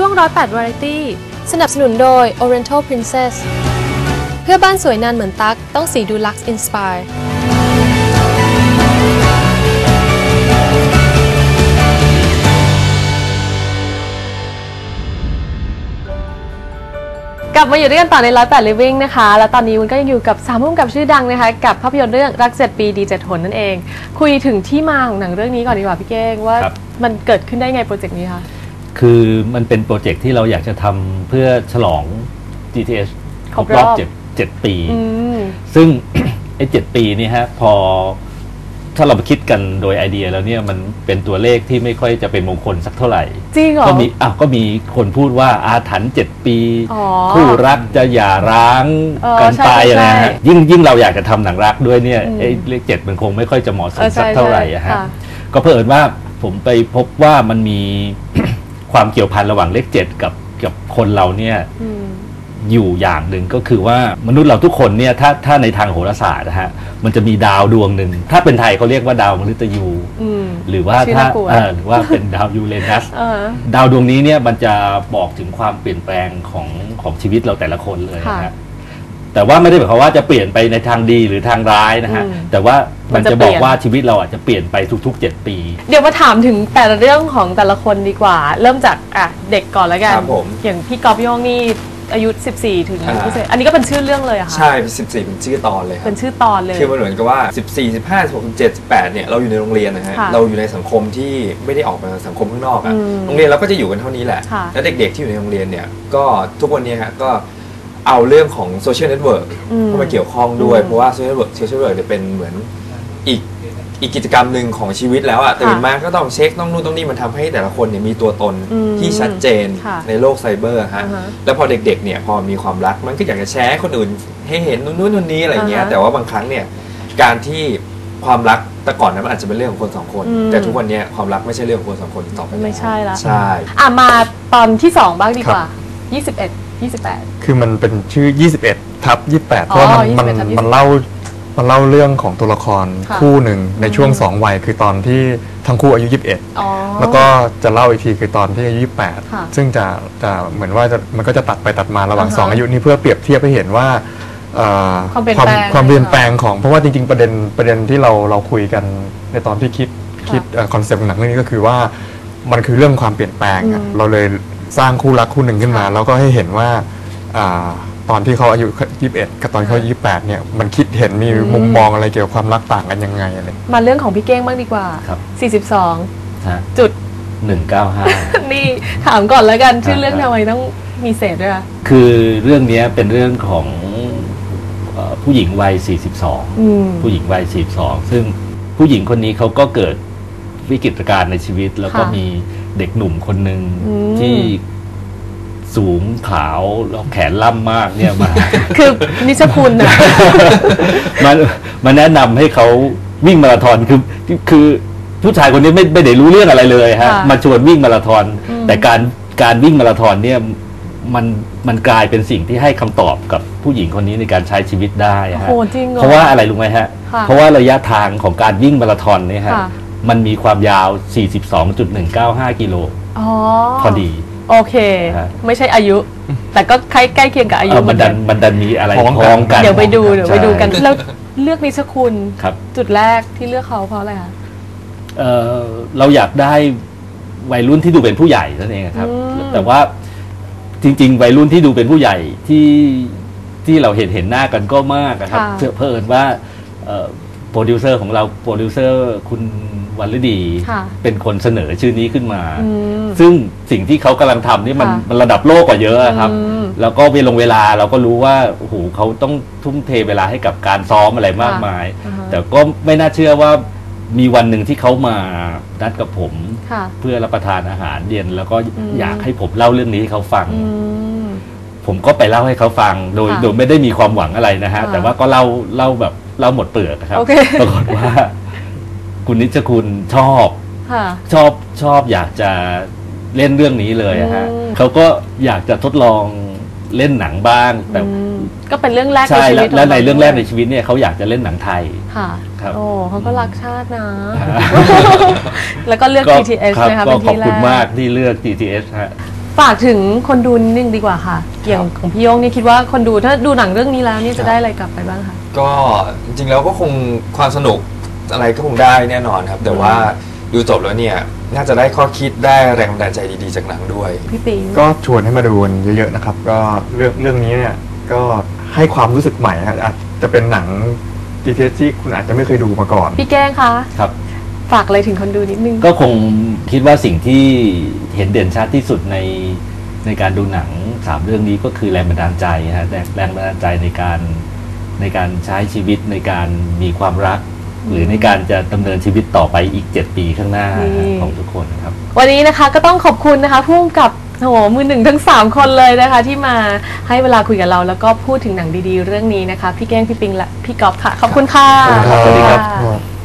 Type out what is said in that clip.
ช่วงร้อยแปดวาไรตี้สนับสนุนโดย Oriental Princess เพื่อบ้านสวยนานเหมือนตั๊กต้องสีดูลักซ์อินสปายกลับมาอยู่ด้วยกันต่อในร้อยแปด living นะคะ และตอนนี้วุ้นก็ยังอยู่กับสามผู้กำกับชื่อดังนะคะ กับภาพยนตร์เรื่องรักเจ็ดปีดีเจ็ดหนนั่นเอง คุยถึงที่มาของหนังเรื่องนี้ก่อนดีกว่าพี่เก้งว่าครับ มันเกิดขึ้นได้ไงโปรเจกต์นี้คะ คือมันเป็นโปรเจกต์ที่เราอยากจะทำเพื่อฉลอง GTS ครบรอบเจ็ดเจ็ดปี อืม ซึ่ง ไอ้เจ็ดปีนี่ฮะพอถ้าเราไปคิดกันโดยไอเดียแล้วเนี่ยมันเป็นตัวเลขที่ไม่ค่อยจะเป็นมงคลสักเท่าไหร่ จริงเหรอ ก็มีอ้าวก็มีคนพูดว่าอาถรรพ์เจ็ดปี อ๋อคู่รักจะหย่าร้างเออกันใช่ไปอะไรใช่ฮะยิ่งยิ่งเราอยากจะทำหนังรักด้วยเนี่ยอืมไอ้เลขเจ็ดมันคงไม่ค่อยจะเหมาะสเอมอสัใช่กเท่าไหร่ใช่อะฮะค่ะก็เพิ่นว่าผมไปพบว่ามันมี ความเกี่ยวพันระหว่างเลขเจ็ดกับกับคนเราเนี่ยอืมอยู่อย่างหนึ่งก็คือว่ามนุษย์เราทุกคนเนี่ยถ้าถ้าในทางโหราศาสตร์นะฮะมันจะมีดาวดวงหนึ่ง ถ้าเป็นไทยเขาเรียกว่าดาวมฤตยูอืมหรือว่าชื่อถ้าน่ากลัวเออหรือว่าเป็นดาวยูเรนัสเออดาวดวงนี้เนี่ยมันจะบอกถึงความเปลี่ยนแปลงของของชีวิตเราแต่ละคนเลยนะค่ะฮะ แต่ว่าไม่ได้หมายความว่าจะเปลี่ยนไปในทางดีหรือทางร้ายนะฮะ อืมแต่ว่ามันมันจะจะบอกเปลี่ยนว่าชีวิตเราอาจจะเปลี่ยนไปทุกๆ 7 ปี เดี๋ยวมาถามถึงแต่ละเรื่องของแต่ละคนดีกว่า เริ่มจากอะเด็กก่อนแล้วกัน ครับผมอย่างพี่กอล์ฟพี่ห้องนี่อายุ 14 ถึงอ่า พิเศษอันนี้ก็เป็นชื่อเรื่องเลยเหรอะค่ะ ใช่เป็น14เป็นชื่อตอนเลยครัเป็บนชื่อตอนเลย คือมันเหมือนกับว่า 14 15 16 17 18เนี่ยเราอยู่ในโรงเรียนนะฮะค่ะเราอยู่ในสังคมที่ไม่ได้ออกมาสังคมข้างนอกอะอืมโรงเรียนเราก็จะอยู่กันเท่านี้แหละค่ะ แล้วเด็กๆที่อยู่ในโรงเรียนเนี่ยก็ทุกวันนี้ฮะก็ เอาเรื่องของโซเชียลเน็ตเวิร์กอืมเข้ามาเกี่ยวข้องด้วยอืมเพราะว่าโซเชียลเน็ตเวิร์กโซเชียลเน็ตเวิร์กเนี่ยเป็นเหมือนอีกอีกกิจกรรมหนึ่งของชีวิตแล้วอะตื่นมาก็ต้องเช็คต้องนู่นต้องนี่มันทำให้แต่ละคนเนี่ยมีตัวตนอืมที่ชัดเจนค่ะในโลกไซเบอร์ฮะอ่าฮะแล้วพอเด็กๆเนี่ยพอมีความรักมันก็อยากจะแชร์ให้คนอื่นให้เห็นนู่นนู่นนู่นนี้อะไรเงี้ยอ่าฮะแต่ว่าบางครั้งเนี่ยการที่ความรักแต่ก่อนนั้นมันอาจจะเป็นเรื่องของคนสองคนอืมแต่ทุกวันเนี้ยความรักไม่ใช่เรื่องของคนสองคนต่อไปแล้วไม่ใช่ละใช่อะมาตอนที่2บ้างดีกว่า 21 28 คือมันเป็นชื่อ 21 ทับ 28 เพอ๋อราะว่ามันมัน21ทับ28มันเล่ามันเล่าเรื่องของตัวละครค่ะคู่หนึ่งในช่วงอืม2วัยคือตอนที่ทั้งคู่อายุ อ๋อ 21 แล้วก็จะเล่าอีกทีคือตอนที่อายุ ค่ะ28 ซึ่งจะจะเหมือนว่าจะมันก็จะตัดไปตัดมาระหว่างอ่าฮะสองอายุนี้เพื่อเปรียบเทียบให้เห็นว่าเอ่อความเปลี่ยนแปลงความเปลี่ยนแปลงของเพราะว่าจริงๆประเด็นประเด็นที่เราเราคุยกันในตอนที่คิดค่ะ คิดคอนเซปต์ของหนังเรื่องนี้ก็คือว่ามันคือเรื่องความเปลี่ยนแปลงอะอืมเราเลย สร้างคู่รักคู่หนึ่งขึ้นมาค่ะแล้วก็ให้เห็นว่าอาตอนที่เขาอายุ 21 กับตอนเขาอายุ28 เนี่ย มันคิดเห็นมีอืมมุมมองอะไรเกี่ยวกับความรักต่างกันยังไงอะไรมาเรื่องของพี่เก้งบ้างดีกว่า ครับ 42 ฮะจุด หนึ่งเก้าห้า นี่ถามก่อนแล้วกัน ชื่อเรื่องอ่าทำไมต้องมีเศษด้วยคะคือเรื่องเนี้ยเป็นเรื่องของเอ่อผู้หญิงวัย42อืมผู้หญิงวัย 42 ซึ่งผู้หญิงคนนี้เขาก็เกิดวิกฤตการณ์ในชีวิต แล้วก็ค่ะมี เด็กหนุ่มคนหนึ่งอืมที่สูงขาวแล้วแขนล่ำมากเนี่ยมา คือนิชคุณนะมามาแนะนำให้เขาวิ่งมาราธอนคือคือผู้ชายคนนี้ไม่ไม่ได้รู้เรื่องอะไรเลยฮะค่ะมาชวนวิ่งมาราธอนอืมแต่การการวิ่งมาราธอนเนี่ยมันมันกลายเป็นสิ่งที่ให้คำตอบกับผู้หญิงคนนี้ในการใช้ชีวิตได้โอ้ฮะโหจริงเหรอเพราะว่าอะไรรู้ไหมฮะค่ะเพราะว่าระยะทางของการวิ่งมาราธอนเนี่ยฮะค่ะ มันมีความยาว 42.195 กิโลอ๋อพอดี โอเค ฮะ ไม่ใช่อายุ แต่ก็ใกล้ใกล้เคียงกับอายุเออมันดันเหมันดันมีอะไรพ้องกัน พ้องกันเดี๋ยวไปดูเดี๋ยวไปดูกันใช่แล้วเลือกนิชคุณครับ จุดแรกที่เลือกเขาเพราะอะไรคะเอ่อเราอยากได้วัยรุ่นที่ดูเป็นผู้ใหญ่นั่นเองครับอืมแต่ว่าจริง ๆ วัยรุ่นที่ดูเป็นผู้ใหญ่ที่ที่เราเห็นเห็นหน้ากันก็มากอะครับค่ะเพื่อเพิ่นว่าเอ่อโปรดิวเซอร์ของเราโปรดิวเซอร์คุณ วันฤดี ค่ะเป็นคนเสนอชื่อนี้ขึ้นมา อืม ซึ่งสิ่งที่เขากำลังทำนี่มันค่ะมันระดับโลกกว่าเยอะอะครับ อืมแล้วก็เวลงเวลาเราก็รู้ว่าโอ้โหเขาต้องทุ่มเทเวลาให้กับการซ้อมอะไรมากมาย อ่าฮะ แต่ก็ไม่น่าเชื่อว่ามีวันหนึ่งที่เขามานัดกับผม ค่ะ เพื่อรับประทานอาหารเย็นแล้วก็อืม อยากให้ผมเล่าเรื่องนี้ให้เขาฟัง อืม ผมก็ไปเล่าให้เขาฟังโดยค่ะโดยไม่ได้มีความหวังอะไรนะฮะอ่าแต่ว่าก็เล่าเล่าแบบเล่าหมดเปลือกนะครับโอเค ปรากฏว่าคุณ นิชคุณชอบค่ะ ชอบชอบอยากจะเล่นเรื่องนี้เลยอะฮะอืม เขาก็อยากจะทดลองเล่นหนังบ้างแต่อืมก็เป็นเรื่องแรกในใช่ชีและวิตและในขาเรื่องแรกในด้วยชีวิตเนี่ยเขาอยากจะเล่นหนังไทย ค่ะครับ โอ้เขาก็รักชาตินะ แล้วก็เลือกก็ GTS ครับนะคะก็เป็นขอบที่แรคุณกมากที่เลือก GTS ฮะ ฝากถึงคนดูนิดนึงดีกว่าค่ะ อย่างของพี่โยงเนี่ยคิดว่าคนดูถ้าดูหนังเรื่องนี้แล้วเนี่ยจะได้อะไรกลับไปบ้างคะ ก็จริงๆแล้วก็คงความสนุก อะไรก็คงได้แน่นอนครับ แต่ว่าดูจบแล้วเนี่ย น่าจะได้ข้อคิดได้แรงบันดาลใจดีๆ จากหนังด้วย พี่ปิงก็ชวนให้มาดูกันเยอะๆนะครับ ก็เรื่องเรื่องนี้เนี่ยก็ให้ความรู้สึกใหม่นะอาจจะเป็นหนังดีเทสที่คุณอาจจะไม่เคยดูมาก่อน พี่แก้งคะครับ ฝากอะไรถึงคนดูนิดนึง ก็คงคิดว่าสิ่งที่เห็นเด่นชัดที่สุดในในการดูหนังสามเรื่องนี้ก็คือแรงบันดาลใจฮะแรงแรงบันดาลใจในการในการใช้ชีวิตในการมีความรัก หรือในการจะดำเนินชีวิตต่อไปอีก 7 ปีข้างหน้านี่ของทุกคนนะครับ วันนี้นะคะก็ต้องขอบคุณนะคะผู้กำกับโอ้โหมือหนึ่งทั้ง 3 คนเลยนะคะ ที่มาให้เวลาคุยกับเราแล้วก็พูดถึงหนังดีๆ เรื่องนี้นะคะ พี่แก้งพี่ปิงและพี่ก๊อฟค่ะ ขอบคุณค่ะขอบคุณครับขอบคุณค่ะ